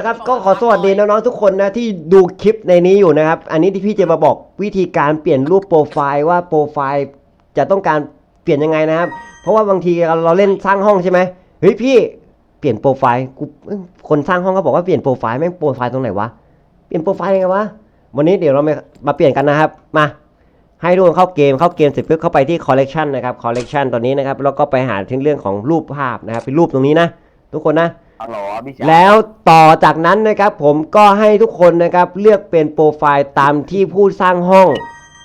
นะครับก็ขอสวัสดีน้องๆทุกคนนะที่ดูคลิปในนี้อยู่นะครับ อันนี้ที่พี่จะมาบอกวิธีการเปลี่ยนรูปโปรไฟล์ว่าโปรไฟล์จะต้องการเปลี่ยนยังไงนะครับ เพราะว่าบางทีเราเล่นสร้างห้องใช่ไหมเฮ้ยพี่เปลี่ยนโปรไฟล์กูคนสร้างห้องก็บอกว่าเปลี่ยนโปรไฟล์แม่งโปรไฟล์ตรงไหนวะเปลี่ยนโปรไฟล์ยังไงวะวันนี้เดี๋ยวเรามามาเปลี่ยนกันนะครับมาให้ทุกคนเข้าเกมเข้าเกมเสร็จปุ๊บเข้าไปที่ collection นะครับ collection ตัวนี้นะครับแล้วก็ไปหาถึงเรื่องของรูปภาพนะครับเป็นรูปตรงนี้นะ ทุกคนนะ อ๋อเหรอพี่ชายแล้วต่อจากนั้นนะครับผมก็ให้ทุกคนนะครับเลือกเป็นโปรไฟล์ตามที่ผู้สร้างห้อง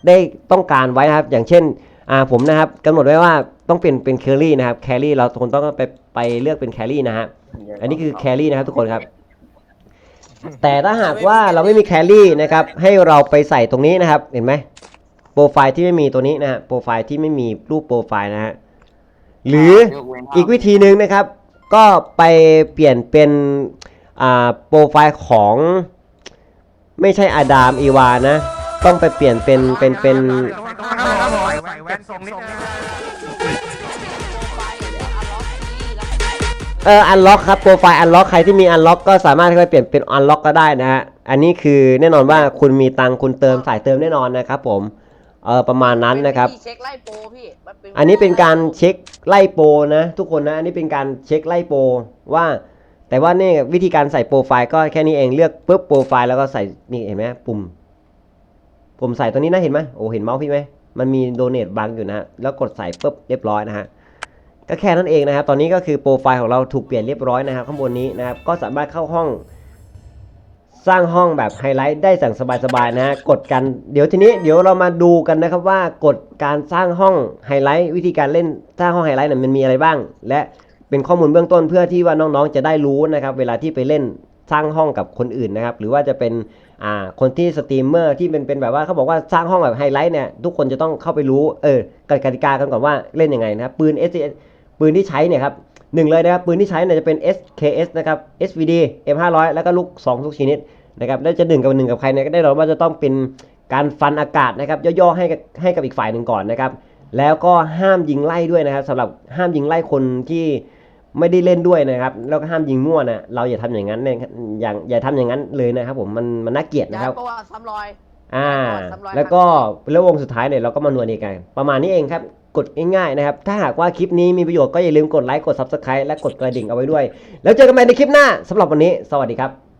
ได้ต้องการไว้นะครับ อย่างเช่นอ่าผมนะครับกำหนดไว้ว่าต้องเป็นเป็นแครี่นะครับแครี่เราทุกคนต้องไปไปเลือกเป็นแครี่นะฮะอันนี้คือแครี่นะครับทุกคนครับ แต่ถ้าหากว่าเราไม่มีแครี่นะครับ ให้เราไปใส่ตรงนี้นะครับ เห็นไหมโปรไฟล์ที่ไม่มีตัวนี้นะฮะโปรไฟล์ที่ไม่มีรูปโปรไฟล์นะฮะหรือยกเว้นภาพอีกวิธีหนึ่งนะครับ ก็ไปเปลี่ยนเป็นอ่าโปรไฟล์ของ ไม่ใช่อาดามอีวานะ ต้องไปเปลี่ยนเป็นเป็นเป็นใส่แว่นทรงนิดนึงเอออันล็อกครับโปรไฟล์อันล็อกใครที่มีอันล็อกก็สามารถที่จะเปลี่ยนเป็นอันล็อกก็ได้นะฮะอันนี้คือแน่นอนว่าคุณมีตังคุณเติมสายเติมแน่นอนนะครับผม เออประมาณนั้นนะครับเช็คไล่โปรพี่มัเป็อันนี้เป็นการเช็คไล่โปรนะ ทุกคนนะ อันนี้เป็นการเช็คไล่โปรว่า แต่ว่านี่วิธีการใส่โปรไฟล์ก็แค่นี้เองเลือกปุ๊บโปรไฟล์แล้วก็ใส่นี่เห็นไหมปุ่ม ปุ่มใส่ตัวนี้นะเห็นไหมโอ้เห็นเมาส์พี่ไหมมันมีโดเนทบังอยู่นะฮะแล้วกดใส่ปุ๊บเรียบร้อยนะฮะก็แค่นั้นเองนะครับตอนนี้ก็คือโปรไฟล์ของเราถูกเปลี่ยนเรียบร้อยนะครับข้างบนนี้นะครับก็สามารถเข้าห้อง สร้างห้องแบบไฮไลท์ได้สั่งสบายๆนะฮะกดกันเดี๋ยวทีนี้เดี๋ยวเรามาดูกันนะครับว่ากฎการสร้างห้องไฮไลท์วิธีการเล่นสร้างห้องไฮไลท์เนี่ยมันมีอะไรบ้าง และเป็นข้อมูลเบื้องต้นเพื่อที่ว่าน้องๆจะได้รู้นะครับเวลาที่ไปเล่นสร้างห้องกับคนอื่นนะครับหรือว่าจะเป็นอ่าคนที่สตรีมเมอร์ที่เป็นเป็นแบบว่าเขาบอกว่าสร้างห้องแบบไฮไลท์เนี่ยทุกคนจะต้องเข้าไปรู้เออกติกากันก่อนว่าเล่นยังไงนะครับปืน S ปืนที่ใช้เนี่ยครับ หนึ่งเลยนะครับปืนที่ใช้เนี่ยจะเป็น SKS นะครับ SVD M500 แล้วก็ลูกซองทุกชนิดนะครับแล้วจะหนึ่งกับหนึ่งกับใครเนี่ยก็ได้เราว่าจะต้องเป็นการฟันอากาศนะครับย่อๆให้กับให้กับอีกฝ่ายหนึ่งก่อนนะครับแล้วก็ห้ามยิงไล่ด้วยนะครับสำหรับห้ามยิงไล่คนที่ไม่ได้เล่นด้วยนะครับแล้วก็ห้ามยิงมั่วนะเราอย่าทำอย่างนั้นเนี่ยอย่างอย่าทำอย่างนั้นเลยนะครับผมมันมันน่าเกลียดย้านะยครับโปรอะซ้ำรอยอ่าซ้ำรอยแล้วก็แล้ววงสุดท้ายเนี่ยเราก็มานวลเองกันประมาณนี้เองครับ กดง่ายๆนะครับ ถ้าหากว่าคลิปนี้มีประโยชน์ก็อย่าลืมกดไลค์ กด subscribe และกดกระดิ่งเอาไว้ด้วย แล้วเจอกันใหม่ในคลิปหน้าสำหรับวันนี้ สวัสดีครับ